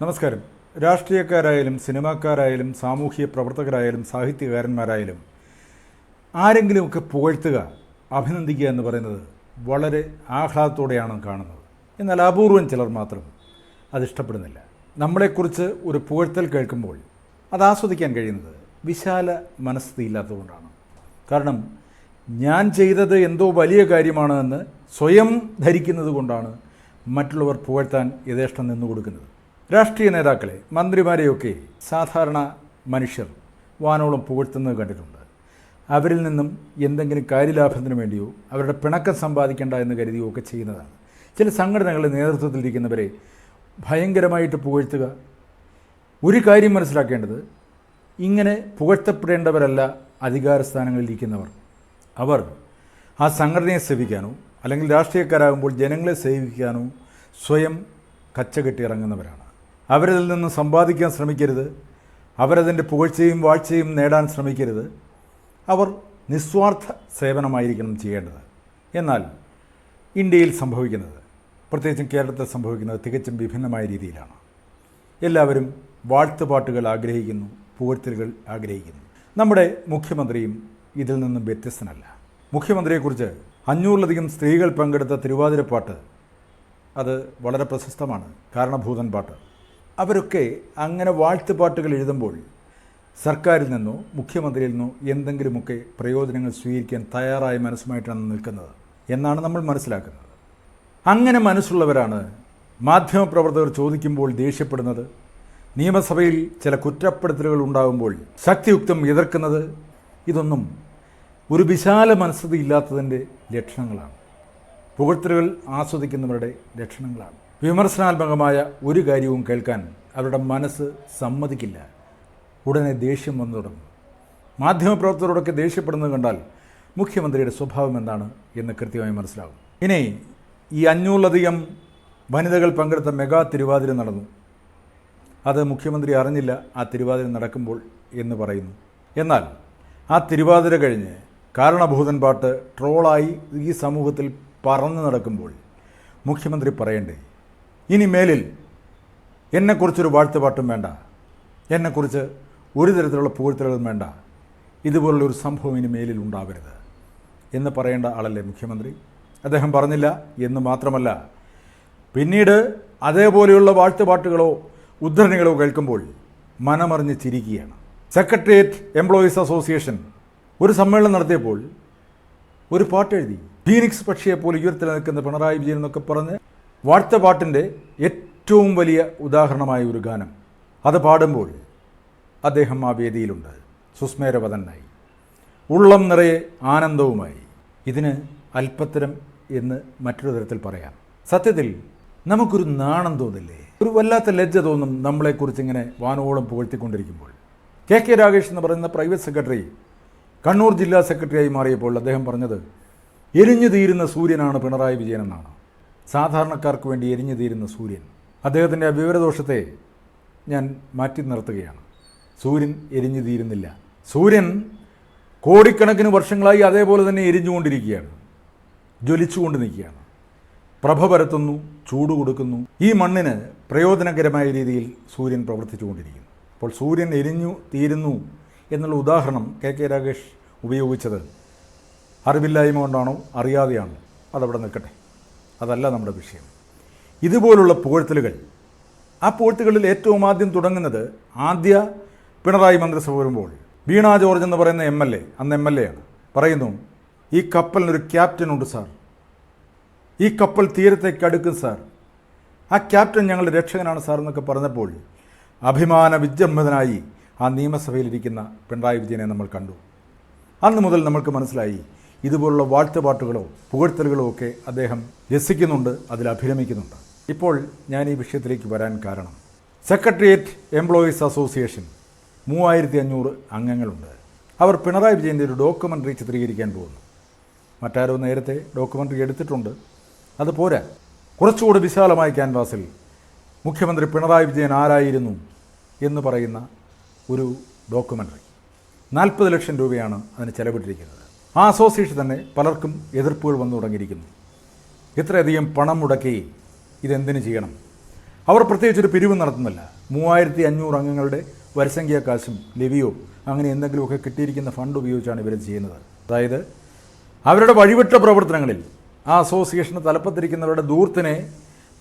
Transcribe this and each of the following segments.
നമസ്കാരം. രാഷ്ട്രീയക്കാരായാലും സിനിമാക്കാരായാലും സാമൂഹ്യ പ്രവർത്തകരായാലും സാഹിത്യകാരന്മാരായാലും ആരെങ്കിലുമൊക്കെ പുകഴ്ത്തുക അഭിനന്ദിക്കുക എന്ന് പറയുന്നത് വളരെ ആഹ്ലാദത്തോടെയാണ് കാണുന്നത്. എന്നാൽ അപൂർവം ചിലർ മാത്രം അത് ഇഷ്ടപ്പെടുന്നില്ല. നമ്മളെക്കുറിച്ച് ഒരു പുകഴ്ത്തൽ കേൾക്കുമ്പോൾ അത് ആസ്വദിക്കാൻ കഴിയുന്നത് വിശാല മനസ്ഥിതിയില്ലാത്തതുകൊണ്ടാണ് കാരണം ഞാൻ ചെയ്തത് എന്തോ വലിയ കാര്യമാണെന്ന് സ്വയം ധരിക്കുന്നത് കൊണ്ടാണ് മറ്റുള്ളവർ പുകഴ്ത്താൻ യഥേഷ്ടം നിന്നു കൊടുക്കുന്നത് രാഷ്ട്രീയ നേതാക്കളെ മന്ത്രിമാരെയൊക്കെ സാധാരണ മനുഷ്യർ വാനോളം പുകഴ്ത്തുന്നത് കണ്ടിട്ടുണ്ട്. അവരിൽ നിന്നും എന്തെങ്കിലും കാര്യലാഭത്തിന് വേണ്ടിയോ അവരുടെ പിണക്കം സമ്പാദിക്കേണ്ട എന്ന് കരുതിയോ ഒക്കെ ചെയ്യുന്നതാണ്. ചില സംഘടനകളുടെ നേതൃത്വത്തിലിരിക്കുന്നവരെ ഭയങ്കരമായിട്ട് പുകഴ്ത്തുക. ഒരു കാര്യം മനസ്സിലാക്കേണ്ടത് ഇങ്ങനെ പുകഴ്ത്തപ്പെടേണ്ടവരല്ല അധികാര സ്ഥാനങ്ങളിലിരിക്കുന്നവർ അവർ ആ സംഘടനയെ സേവിക്കാനോ അല്ലെങ്കിൽ രാഷ്ട്രീയക്കാരാകുമ്പോൾ ജനങ്ങളെ സേവിക്കാനോ സ്വയം കച്ചകെട്ടി ഇറങ്ങുന്നവരാണ്. അവരതിൽ നിന്ന് സമ്പാദിക്കാൻ ശ്രമിക്കരുത്. അവരതിന്റെ പുകഴ്ചയും വാഴ്ചയും നേടാൻ ശ്രമിക്കരുത്. അവർ നിസ്വാർത്ഥ സേവനമായിരിക്കണം ചെയ്യേണ്ടത്. എന്നാൽ ഇന്ത്യയിൽ സംഭവിക്കുന്നത് പ്രത്യേകിച്ചും കേരളത്തിൽ സംഭവിക്കുന്നത് തികച്ചും വിഭിന്നമായ രീതിയിലാണ്. എല്ലാവരും വാഴ്ത്തുപാട്ടുകൾ ആഗ്രഹിക്കുന്നു പുകഴ്ത്തലുകൾ ആഗ്രഹിക്കുന്നു. നമ്മുടെ മുഖ്യമന്ത്രിയും ഇതിൽ നിന്നും വ്യത്യസ്തനല്ല. മുഖ്യമന്ത്രിയെക്കുറിച്ച് അഞ്ഞൂറിലധികം സ്ത്രീകൾ പങ്കെടുത്ത തിരുവാതിരപ്പാട്ട് അത് വളരെ പ്രശസ്തമാണ് കാരണഭൂതൻ പാട്ട്. അവരൊക്കെ അങ്ങനെ വാഴ്ത്തുപാട്ടുകൾ എഴുതുമ്പോൾ സർക്കാരിൽ നിന്നോ മുഖ്യമന്ത്രിയിൽ നിന്നോ എന്തെങ്കിലുമൊക്കെ പ്രയോജനങ്ങൾ സ്വീകരിക്കാൻ തയ്യാറായ മനസ്സുമായിട്ടാണ് നിൽക്കുന്നത് എന്നാണ് നമ്മൾ മനസ്സിലാക്കുന്നത്. അങ്ങനെ മനസ്സുള്ളവരാണ് മാധ്യമപ്രവർത്തകർ ചോദിക്കുമ്പോൾ ദേഷ്യപ്പെടുന്നത് നിയമസഭയിൽ ചില കുറ്റപ്പെടുത്തലുകൾ ഉണ്ടാകുമ്പോൾ ശക്തിയുക്തം എതിർക്കുന്നത് ഇതൊന്നും ഒരു വിശാല മനസ്സതി ഇല്ലാത്തതിന്റെ ലക്ഷണങ്ങളാണ്. പുകഴ്ത്തലുകൾ ആസ്വദിക്കുന്നവരുടെ ലക്ഷണങ്ങളാണ്. വിമർശനാത്മകമായ ഒരു കാര്യവും കേൾക്കാൻ അവരുടെ മനസ്സ് സമ്മതിക്കില്ല. ഉടനെ ദേഷ്യം വന്നു തുടങ്ങും. മാധ്യമപ്രവർത്തകരോടൊക്കെ ദേഷ്യപ്പെടുന്നത് കണ്ടാൽ മുഖ്യമന്ത്രിയുടെ സ്വഭാവം എന്താണ് എന്ന് കൃത്യമായി മനസ്സിലാകും. ഇനി ഈ അഞ്ഞൂറിലധികം വനിതകൾ പങ്കെടുത്ത മെഗാ തിരുവാതിര നടന്നു. അത് മുഖ്യമന്ത്രി അറിഞ്ഞില്ല ആ തിരുവാതിര നടക്കുമ്പോൾ എന്ന് പറയുന്നു. എന്നാൽ ആ തിരുവാതിര കഴിഞ്ഞ് കാരണഭൂതൻ പാട്ട് ട്രോളായി ഈ സമൂഹത്തിൽ പറന്നു നടക്കുമ്പോൾ മുഖ്യമന്ത്രി പറയണ്ടേ? ഇനി മേലിൽ എന്നെക്കുറിച്ചൊരു വാഴ്ത്തുപാട്ടും വേണ്ട. എന്നെക്കുറിച്ച് ഒരു തരത്തിലുള്ള പുകഴ്ത്തലുകളും വേണ്ട. ഇതുപോലുള്ള ഒരു സംഭവം ഇനി മേലിൽ ഉണ്ടാവരുത്. എന്ന് പറയേണ്ട ആളല്ലേ മുഖ്യമന്ത്രി? അദ്ദേഹം പറഞ്ഞില്ല എന്ന് മാത്രമല്ല പിന്നീട് അതേപോലെയുള്ള വാഴ്ത്തുപാട്ടുകളോ ഉദ്ധരണികളോ കേൾക്കുമ്പോൾ മനമറിഞ്ഞ് ചിരിക്കുകയാണ്. സെക്രട്ടേറിയറ്റ് എംപ്ലോയീസ് അസോസിയേഷൻ ഒരു സമ്മേളനം നടത്തിയപ്പോൾ ഒരു പാട്ടെഴുതി. ഫീനിക്സ് പക്ഷിയെപ്പോലെ ഉയർത്തി നിൽക്കുന്ന പിണറായി വിജയൻ എന്നൊക്കെ പറഞ്ഞ് വാഴ്ത്തപാട്ടിന്റെ ഏറ്റവും വലിയ ഉദാഹരണമായ ഒരു ഗാനം. അത് പാടുമ്പോൾ അദ്ദേഹം ആ വേദിയിലുണ്ട്. സുസ്മേരവതനായി ഉള്ളം നിറയെ ആനന്ദവുമായി. ഇതിന് അല്പത്തരം എന്ന് മറ്റൊരു തരത്തിൽ പറയാം. സത്യത്തിൽ നമുക്കൊരു നാണം തോന്നില്ലേ? ഒരു വല്ലാത്ത ലജ്ജ തോന്നും നമ്മളെക്കുറിച്ച് ഇങ്ങനെ വാനോളം പുകഴ്ത്തിക്കൊണ്ടിരിക്കുമ്പോൾ. കെ കെ രാഗേഷ് എന്ന് പറയുന്ന പ്രൈവറ്റ് സെക്രട്ടറി കണ്ണൂർ ജില്ലാ സെക്രട്ടറിയായി മാറിയപ്പോൾ അദ്ദേഹം പറഞ്ഞത് എരിഞ്ഞു തീരുന്ന സൂര്യനാണ് പിണറായി വിജയൻ എന്നാണ്. സാധാരണക്കാർക്ക് വേണ്ടി എരിഞ്ഞു തീരുന്ന സൂര്യൻ. അദ്ദേഹത്തിന്റെ വിവരദോഷത്തെ ഞാൻ മാറ്റി നിർത്തുകയാണ്. സൂര്യൻ എരിഞ്ഞു തീരുന്നില്ല. സൂര്യൻ കോടിക്കണക്കിന് വർഷങ്ങളായി അതേപോലെ തന്നെ എരിഞ്ഞുകൊണ്ടിരിക്കുകയാണ്. ജ്വലിച്ചുകൊണ്ട് നിൽക്കുകയാണ്. പ്രഭ പരത്തുന്നു ചൂട് കൊടുക്കുന്നു. ഈ മണ്ണിന് പ്രയോജനകരമായ രീതിയിൽ സൂര്യൻ പ്രവർത്തിച്ചുകൊണ്ടിരിക്കുന്നു. അപ്പോൾ സൂര്യൻ എരിഞ്ഞു തീരുന്നു എന്നുള്ള ഉദാഹരണം കെ കെ രാകേഷ് ഉപയോഗിച്ചത് അറിവില്ലായ്മ കൊണ്ടാണോ? അറിയാതെയാണോ? അതവിടെ നിൽക്കട്ടെ. അതല്ല നമ്മുടെ വിഷയം. ഇതുപോലുള്ള പുകഴ്ത്തലുകൾ ആ പുകഴ്ത്തുകളിൽ ഏറ്റവും ആദ്യം തുടങ്ങുന്നത് ആദ്യ പിണറായി മന്ത്രിസഭ വരുമ്പോൾ വീണ ജോർജ് എന്ന് പറയുന്ന എം എൽ എ അന്ന് എം എൽ എ ആണ്. പറയുന്നു ഈ കപ്പലിനൊരു ക്യാപ്റ്റൻ ഉണ്ട് സാർ. ഈ കപ്പൽ തീരത്തേക്ക് അടുക്കും സാർ. ആ ക്യാപ്റ്റൻ ഞങ്ങളുടെ രക്ഷകനാണ് സാർ എന്നൊക്കെ പറഞ്ഞപ്പോൾ അഭിമാന വിജൃംഭതനായി ആ നിയമസഭയിലിരിക്കുന്ന പിണറായി വിജയനെ നമ്മൾ കണ്ടു. അന്ന് മുതൽ നമ്മൾക്ക് മനസ്സിലായി ഇതുപോലുള്ള വാഴ്ത്തുപാട്ടുകളോ പുകഴ്ത്തലുകളോ ഒക്കെ അദ്ദേഹം രസിക്കുന്നുണ്ട് അതിൽ അഭിരമിക്കുന്നുണ്ട് ഇപ്പോൾ ഞാൻ ഈ വിഷയത്തിലേക്ക് വരാൻ കാരണം സെക്രട്ടേറിയറ്റ് എംപ്ലോയീസ് അസോസിയേഷൻ മൂവായിരത്തി അഞ്ഞൂറ് അംഗങ്ങളുണ്ട്. അവർ പിണറായി വിജയന്റെ ഒരു ഡോക്യുമെന്ററി ചിത്രീകരിക്കാൻ പോകുന്നു. മറ്റാരോ നേരത്തെ ഡോക്യുമെന്ററി എടുത്തിട്ടുണ്ട്. അത് പോരാ. കുറച്ചുകൂടി വിശാലമായ ക്യാൻവാസിൽ മുഖ്യമന്ത്രി പിണറായി വിജയൻ ആരായിരുന്നു എന്ന് പറയുന്ന ഒരു ഡോക്യുമെന്ററി. നാൽപ്പത് ലക്ഷം രൂപയാണ് അതിന് ചെലവിട്ടിരിക്കുന്നത്. ആ അസോസിയേഷൻ തന്നെ പലർക്കും എതിർപ്പുകൾ വന്നു തുടങ്ങിയിരിക്കുന്നു. ഇത്രയധികം പണം മുടക്കി ഇതെന്തിനു ചെയ്യണം? അവർ പ്രത്യേകിച്ച് ഒരു പിരിവ് നടത്തുന്നില്ല. മൂവായിരത്തി അഞ്ഞൂറ് അംഗങ്ങളുടെ വരസംഖ്യാ കാശും ലെവിയോ അങ്ങനെ എന്തെങ്കിലുമൊക്കെ കിട്ടിയിരിക്കുന്ന ഫണ്ട് ഉപയോഗിച്ചാണ് ഇവർ ചെയ്യുന്നത്. അതായത് അവരുടെ വഴിവിട്ട പ്രവർത്തനങ്ങളിൽ ആ അസോസിയേഷന് തലപ്പത്തിരിക്കുന്നവരുടെ ദൂർത്തിനെ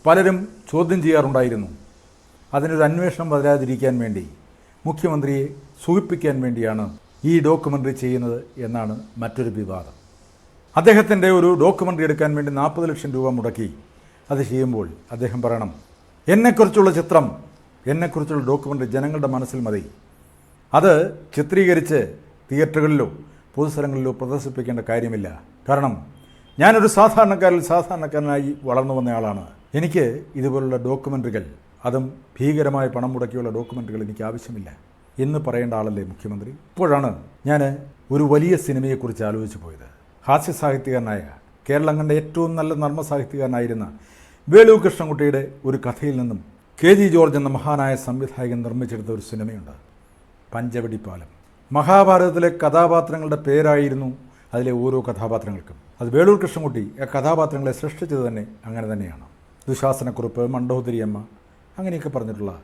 പലരും ചോദ്യം ചെയ്യാറുണ്ടായിരുന്നു. അതിനൊരു അന്വേഷണം വരാതിരിക്കാൻ വേണ്ടി മുഖ്യമന്ത്രിയെ സൂചിപ്പിക്കാൻ വേണ്ടിയാണ് ഈ ഡോക്യുമെന്ററി ചെയ്യുന്നത് എന്നാണ് മറ്റൊരു വിവാദം. അദ്ദേഹത്തിന്റെ ഒരു ഡോക്യുമെന്ററി എടുക്കാൻ വേണ്ടി നാൽപ്പത് ലക്ഷം രൂപ മുടക്കി. അത് ചെയ്യുമ്പോൾ അദ്ദേഹം പറയണം എന്നെക്കുറിച്ചുള്ള ചിത്രം എന്നെക്കുറിച്ചുള്ള ഡോക്യുമെന്ററി ജനങ്ങളുടെ മനസ്സിൽ മതി. അത് ചിത്രീകരിച്ച് തിയേറ്ററുകളിലോ പൊതുസ്ഥലങ്ങളിലോ പ്രദർശിപ്പിക്കേണ്ട കാര്യമില്ല. കാരണം ഞാനൊരു സാധാരണക്കാരിൽ സാധാരണക്കാരനായി വളർന്നു വന്നയാളാണ് എനിക്ക് ഇതുപോലുള്ള ഡോക്യുമെന്ററികൾ അതും ഭീകരമായ പണം മുടക്കിയുള്ള ഡോക്യുമെന്ററികൾ എനിക്ക് ആവശ്യമില്ല. എന്ന് പറയേണ്ട ആളല്ലേ മുഖ്യമന്ത്രി? ഇപ്പോഴാണ് ഞാൻ ഒരു വലിയ സിനിമയെക്കുറിച്ച് ആലോചിച്ചു പോയത്. ഹാസ്യ സാഹിത്യകാരനായ കേരളം കണ്ട ഏറ്റവും നല്ല നർമ്മ സാഹിത്യകാരനായിരുന്ന വേലു കൃഷ്ണൻകുട്ടിയുടെ ഒരു കഥയിൽ നിന്നും കെ ജി ജോർജ് എന്ന മഹാനായ സംവിധായകൻ നിർമ്മിച്ചെടുത്ത ഒരു സിനിമയുണ്ട്. പഞ്ചവടിപ്പാലം മഹാഭാരതത്തിലെ കഥാപാത്രങ്ങളുടെ പേരായിരുന്നു അതിലെ ഓരോ കഥാപാത്രങ്ങൾക്കും. അത് വേളൂർ കൃഷ്ണൻകുട്ടി ആ കഥാപാത്രങ്ങളെ സൃഷ്ടിച്ചത് തന്നെ അങ്ങനെ തന്നെയാണ്. ദുശാസനക്കുറിപ്പ് മണ്ഡോദരിയമ്മ അങ്ങനെയൊക്കെ പറഞ്ഞിട്ടുള്ള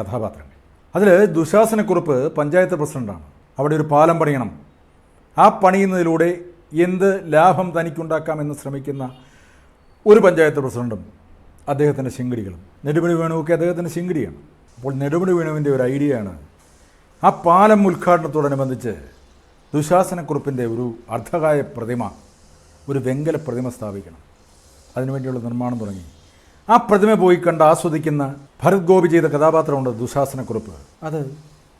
കഥാപാത്രങ്ങൾ. അതിൽ ദുശാസനക്കുറിപ്പ് പഞ്ചായത്ത് പ്രസിഡന്റാണ് അവിടെ ഒരു പാലം പണിയണം. ആ പണിയുന്നതിലൂടെ എന്ത് ലാഭം തനിക്കുണ്ടാക്കാം എന്ന് ശ്രമിക്കുന്ന ഒരു പഞ്ചായത്ത് പ്രസിഡന്റും അദ്ദേഹത്തിന്റെ ശിങ്കിടികളും നെടുമുടി വേണുവൊക്കെ അദ്ദേഹത്തിന്റെ ശിങ്കിടിയാണ് അപ്പോൾ നെടുമുടി വേണുവിന്റെ ഒരു ഐഡിയയാണ് ആ പാലം ഉദ്ഘാടനത്തോടനുബന്ധിച്ച് ദുശാസനക്കുറിപ്പിന്റെ ഒരു അർദ്ധകായ പ്രതിമ ഒരു വെങ്കല പ്രതിമ സ്ഥാപിക്കണം. അതിനുവേണ്ടിയുള്ള നിർമ്മാണം തുടങ്ങി. ആ പ്രതിമ പോയി കണ്ട് ആസ്വദിക്കുന്ന ഭരത് ഗോപി ചെയ്ത കഥാപാത്രമുണ്ട് ദുശാസനക്കുറിപ്പ്. അത്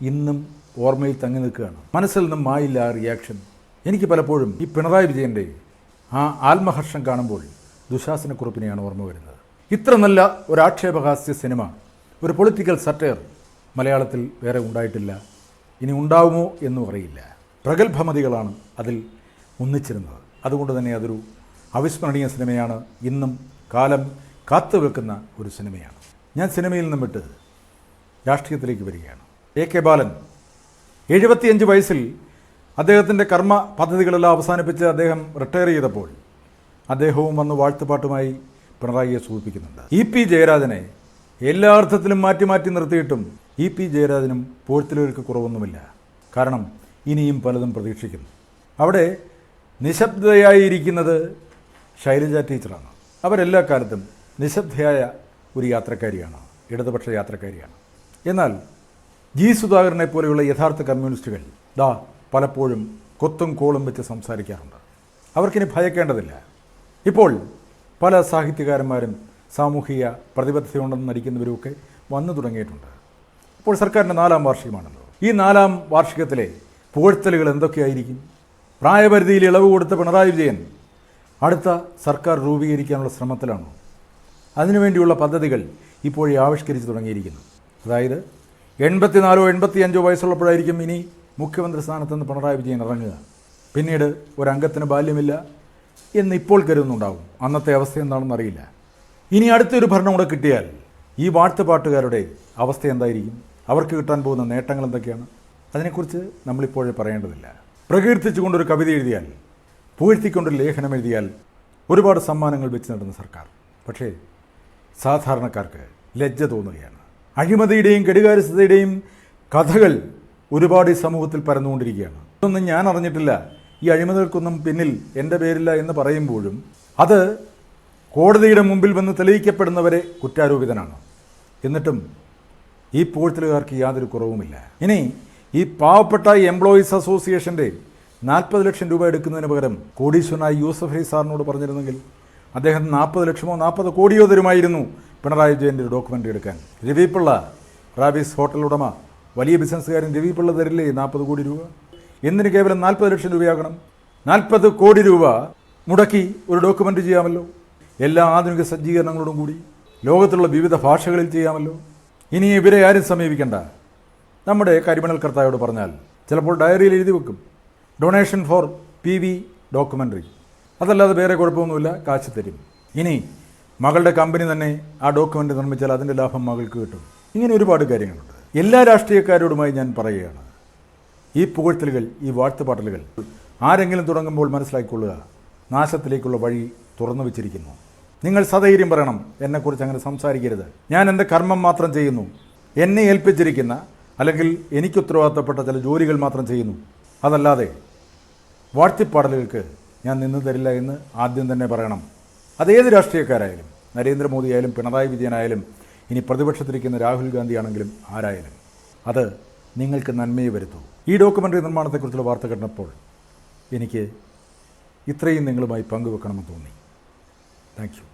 ഇന്നും ഓർമ്മയിൽ തങ്ങി നിൽക്കുകയാണ്. മനസ്സിൽ നിന്നും മായില്ല ആ റിയാക്ഷൻ എനിക്ക് പലപ്പോഴും ഈ പിണറായി വിജയന്റെ ആ ആത്മഹർഷം കാണുമ്പോൾ ദുശാസനക്കുറിപ്പിനെയാണ് ഓർമ്മ വരുന്നത്. ഇത്ര നല്ല ഒരു ആക്ഷേപഹാസ്യ സിനിമ ഒരു പൊളിറ്റിക്കൽ സറ്റയർ മലയാളത്തിൽ വേറെ ഉണ്ടായിട്ടില്ല. ഇനി ഉണ്ടാവുമോ എന്നും അറിയില്ല. പ്രഗത്ഭമതികളാണ് അതിൽ ഒന്നിച്ചിരുന്നത്. അതുകൊണ്ട് തന്നെ അതൊരു അവിസ്മരണീയ സിനിമയാണ്. ഇന്നും കാലം കാത്തു വെക്കുന്ന ഒരു സിനിമയാണ്. ഞാൻ സിനിമയിൽ നിന്നും വിട്ട് രാഷ്ട്രീയത്തിലേക്ക് വരികയാണ്. എ കെ ബാലൻ എഴുപത്തിയഞ്ച് വയസ്സിൽ അദ്ദേഹത്തിന്റെ കർമ്മ പദ്ധതികളെല്ലാം അവസാനിപ്പിച്ച് അദ്ദേഹം റിട്ടയർ ചെയ്തപ്പോൾ അദ്ദേഹവും വന്ന് വാഴ്ത്തുപാട്ടുമായി പിണറായിയെ സൂചിപ്പിക്കുന്നുണ്ട് ഇ പി ജയരാജനെ എല്ലാ അർത്ഥത്തിലും മാറ്റി മാറ്റി നിർത്തിയിട്ടും ഇ പി ജയരാജനും പോഴ്ത്തിലൊരുക്ക് കുറവൊന്നുമില്ല. കാരണം ഇനിയും പലതും പ്രതീക്ഷിക്കുന്നു. അവിടെ നിശബ്ദയായിരിക്കുന്നത് ശൈലജ ടീച്ചറാണ്. അവരെല്ലാ കാലത്തും നിശബ്ദയായ ഒരു യാത്രക്കാരിയാണ് ഇടതുപക്ഷ യാത്രക്കാരിയാണ്. എന്നാൽ ജി സുധാകരനെ പോലെയുള്ള യഥാർത്ഥ കമ്മ്യൂണിസ്റ്റുകൾ ദാ പലപ്പോഴും കൊത്തും കോളും വെച്ച് സംസാരിക്കാറുണ്ട്. അവർക്കിനി ഭയക്കേണ്ടതില്ല. ഇപ്പോൾ പല സാഹിത്യകാരന്മാരും സാമൂഹിക പ്രതിബദ്ധതയുണ്ടെന്ന് നടിക്കുന്നവരുമൊക്കെ വന്നു തുടങ്ങിയിട്ടുണ്ട്. ഇപ്പോൾ സർക്കാരിന്റെ നാലാം വാർഷികമാണല്ലോ. ഈ നാലാം വാർഷികത്തിലെ പുകഴ്ത്തലുകൾ എന്തൊക്കെയായിരിക്കും? പ്രായപരിധിയിൽ ഇളവ് കൊടുത്ത പിണറായി വിജയൻ അടുത്ത സർക്കാർ രൂപീകരിക്കാനുള്ള ശ്രമത്തിലാണോ? അതിനുവേണ്ടിയുള്ള പദ്ധതികൾ ഇപ്പോഴേ ആവിഷ്കരിച്ച് തുടങ്ങിയിരിക്കുന്നു. അതായത് എൺപത്തിനാലോ എൺപത്തിയഞ്ചോ വയസ്സുള്ളപ്പോഴായിരിക്കും ഇനി മുഖ്യമന്ത്രി സ്ഥാനത്ത് നിന്ന് പിണറായി വിജയൻ ഇറങ്ങുക. പിന്നീട് ഒരംഗത്തിന് ബാല്യമില്ല എന്ന് ഇപ്പോൾ കരുതുന്നുണ്ടാവും. അന്നത്തെ അവസ്ഥ എന്താണെന്ന് അറിയില്ല. ഇനി അടുത്തൊരു ഭരണം കൂടെ കിട്ടിയാൽ ഈ വാഴ്ത്തുപാട്ടുകാരുടെ അവസ്ഥ എന്തായിരിക്കും? അവർക്ക് കിട്ടാൻ പോകുന്ന നേട്ടങ്ങൾ എന്തൊക്കെയാണ്? അതിനെക്കുറിച്ച് നമ്മളിപ്പോഴേ പറയേണ്ടതില്ല. പ്രകീർത്തിച്ചുകൊണ്ടൊരു കവിത എഴുതിയാൽ പുകഴ്ത്തിക്കൊണ്ടൊരു ലേഖനം എഴുതിയാൽ ഒരുപാട് സമ്മാനങ്ങൾ വെച്ച് നടന്ന സർക്കാർ. പക്ഷേ സാധാരണക്കാർക്ക് ലജ്ജ തോന്നുകയാണ്. അഴിമതിയുടെയും കെടുകാര്യസ്ഥതയുടെയും കഥകൾ ഒരുപാട് ഈ സമൂഹത്തിൽ പരന്നുകൊണ്ടിരിക്കുകയാണ്. ഇതൊന്നും ഞാൻ അറിഞ്ഞിട്ടില്ല. ഈ അഴിമതികൾക്കൊന്നും പിന്നിൽ എന്റെ പേരില്ല എന്ന് പറയുമ്പോഴും അത് കോടതിയുടെ മുമ്പിൽ വന്ന് തെളിയിക്കപ്പെടുന്നവരെ കുറ്റാരോപിതനാണ്. എന്നിട്ടും ഈ പൂഴ്ത്തലുകാർക്ക് യാതൊരു കുറവുമില്ല. ഇനി ഈ പാവപ്പെട്ട എംപ്ലോയീസ് അസോസിയേഷന്റെ നാൽപ്പത് ലക്ഷം രൂപ എടുക്കുന്നതിന് പകരം കോടീശ്വരനായ യൂസഫ് അലി സാറിനോട് പറഞ്ഞിരുന്നെങ്കിൽ അദ്ദേഹം നാൽപ്പത് ലക്ഷമോ നാൽപ്പത് കോടിയോ തരുമായിരുന്നു പിണറായി വിജയന്റെ ഒരു ഡോക്യുമെന്ററി എടുക്കാൻ. രവി പിള്ള റാബീസ് ഹോട്ടൽ ഉടമ. വലിയ ബിസിനസ്സുകാരൻ രവി പിള്ള തരില്ലേ? നാൽപ്പത് കോടി രൂപ? എന്തിന് കേവലം നാൽപ്പത് ലക്ഷം രൂപയാകണം? നാൽപ്പത് കോടി രൂപ മുടക്കി ഒരു ഡോക്യുമെന്ററി ചെയ്യാമല്ലോ? എല്ലാ ആധുനിക സജ്ജീകരണങ്ങളോടും കൂടി ലോകത്തുള്ള വിവിധ ഭാഷകളിൽ ചെയ്യാമല്ലോ? ഇനി ഇവരെ ആരും സമീപിക്കണ്ട. നമ്മുടെ കരിമണൽ കർത്തായോട് പറഞ്ഞാൽ ചിലപ്പോൾ ഡയറിയിൽ എഴുതി വെക്കും. Donation for P V documentary അതല്ലാതെ വേറെ കുഴപ്പമൊന്നുമില്ല. കാശ് തരും. ഇനി മകളുടെ കമ്പനി തന്നെ ആ ഡോക്യുമെന്റ് നിർമ്മിച്ചാൽ അതിന്റെ ലാഭം മകൾക്ക് കിട്ടും. ഇങ്ങനെ ഒരുപാട് കാര്യങ്ങളുണ്ട്. എല്ലാ രാഷ്ട്രീയക്കാരോടുമായി ഞാൻ പറയുകയാണ്. ഈ പുകഴ്ത്തലുകൾ ഈ വാഴ്ത്തുപാട്ടലുകൾ ആരെങ്കിലും തുടങ്ങുമ്പോൾ മനസ്സിലാക്കിക്കൊള്ളുക. നാശത്തിലേക്കുള്ള വഴി തുറന്നു വെച്ചിരിക്കുന്നു. നിങ്ങൾ സധൈര്യം പറയണം. എന്നെക്കുറിച്ച് അങ്ങനെ സംസാരിക്കരുത്. ഞാൻ എന്റെ കർമ്മം മാത്രം ചെയ്യുന്നു. എന്നെ ഏൽപ്പിച്ചിരിക്കുന്ന അല്ലെങ്കിൽ എനിക്ക് ഉത്തരവാദിത്തപ്പെട്ട ചില ജോലികൾ മാത്രം ചെയ്യുന്നു. അതല്ലാതെ വാഴ്ത്തിപ്പാടലുകൾക്ക് ഞാൻ നിന്ന് തരില്ല എന്ന് ആദ്യം തന്നെ പറയണം. അതേത് രാഷ്ട്രീയക്കാരായാലും നരേന്ദ്രമോദി ആയാലും പിണറായി വിജയനായാലും ഇനി പ്രതിപക്ഷത്തിരിക്കുന്ന രാഹുൽ ഗാന്ധി ആണെങ്കിലും ആരായാലും അത് നിങ്ങൾക്ക് നന്മയെ വരുത്തൂ. ഈ ഡോക്യുമെന്ററി നിർമ്മാണത്തെക്കുറിച്ചുള്ള വാർത്ത കണ്ടപ്പോൾ എനിക്ക് ഇത്രയും നിങ്ങളുമായി പങ്കുവെക്കണമെന്ന് തോന്നി. Thank you.